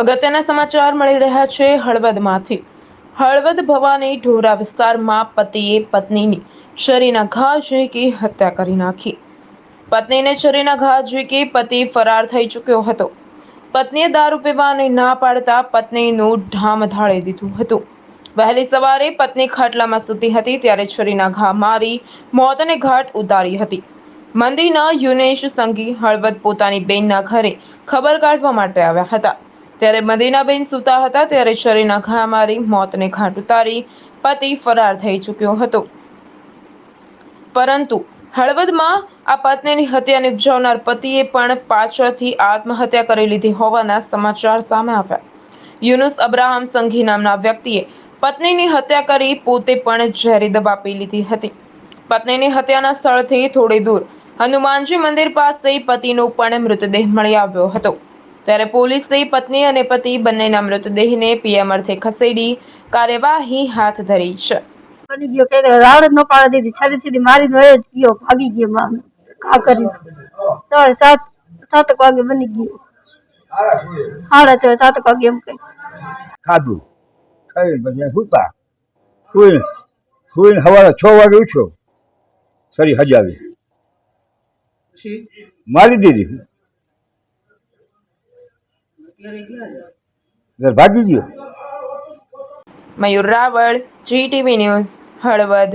અગત્યના સમાચાર મળી રહ્યા છે હળવદમાંથી. હળવદ ભવાની ઢોરા વિસ્તારમાં પતિએ પત્નીની છરીના ઘા ઝીંકી હત્યા કરી નાખી. પત્નીને છરીના ઘા ઝીંકી પતિ ફરાર થઈ ચૂક્યો હતો. પત્નીએ દારૂ પીવાની ના પાડતા પત્નીનું ઢામ ઢાળી દીધું હતું. વહેલી સવારે પત્ની ખાટલામાં સૂતી હતી ત્યારે છરીના ઘા મારી મોતને ઘાટ ઉતારી હતી. મંદિરના યુનેશ સંઘી હળવદ પોતાની બેનના ઘરે ખબર કાઢવા માટે આવ્યા હતા. ત્યારે મદીનાબેન સૂતા હતા ત્યારે છરીના ઘા મારી મોતને ઘાટ ઉતારી પતિ ફરાર થઈ ચૂક્યો હતો. પરંતુ હળવદમાં આ પત્નીની હત્યા નિપજાવનાર પતિએ પણ પાછળથી આત્મહત્યા કરી લીધી હોવાના સમાચાર સામે આવ્યા. યુનુસ અબ્રાહમ સંઘી નામના વ્યક્તિએ પત્નીની હત્યા કરી પોતે પણ ઝેરી દવા આપી લીધી હતી. પત્નીની હત્યાના સ્થળથી થોડી દૂર હનુમાનજી મંદિર પાસે પતિનો પણ મૃતદેહ મળી આવ્યો હતો. ત્યારે પોલીસે પત્ની અને પતિ બંનેના મૃતદેહને પીએમ અર્થે ખસેડી કાર્યવાહી હાથ ધરી છે. બની ગયો કે રાવડ ન પાડી દીધી. છરી સીધી મારી નો જ ગયો ભાગી ગયો માં. કા કરી સવારે સાત સાત વાગે બની ગયો. હાડા છે સાત વાગે એમ કઈ. ખાધું. ખાઈ પછી સૂતા. સુઈ સુઈને સવારે છ વાગે ઉઠ્યો. સરી હજાવી. મારી દીધી. ઘર ભાગી ગયો? Mayur Raval ji TV news Halvad.